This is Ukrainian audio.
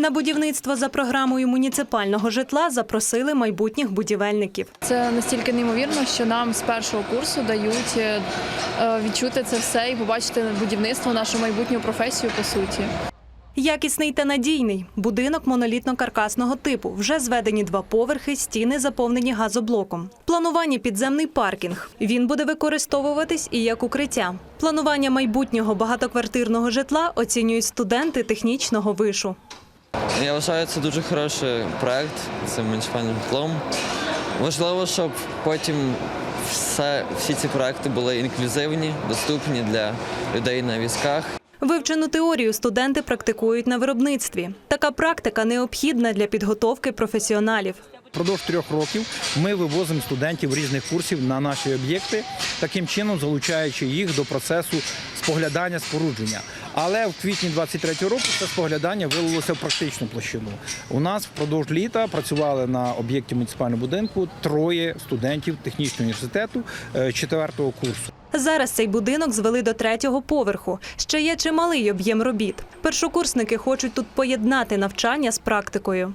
На будівництво за програмою муніципального житла запросили майбутніх будівельників. Це настільки неймовірно, що нам з першого курсу дають е, відчути це все і побачити будівництво, нашу майбутню професію по суті. Якісний та надійний будинок монолітно-каркасного типу. Вже зведені два поверхи, стіни заповнені газоблоком. Планування підземний паркінг. Він буде використовуватись і як укриття. Планування майбутнього багатоквартирного житла оцінюють студенти технічного вишу. Я вважаю, це дуже хороший проект з цим муніципальним житлом. Важливо, щоб потім все, всі ці проекти були інклюзивні, доступні для людей на візках. Вивчену теорію студенти практикують на виробництві. Така практика необхідна для підготовки професіоналів. Впродовж трьох років ми вивозимо студентів різних курсів на наші об'єкти, таким чином залучаючи їх до процесу споглядання спорудження. Але в квітні 23-го року це споглядання вилилося в практичну площину. У нас впродовж літа працювали на об'єкті муніципального будинку троє студентів технічного університету е, четвертого курсу. Зараз цей будинок звели до третього поверху. Ще є чималий об'єм робіт. Першокурсники хочуть тут поєднати навчання з практикою.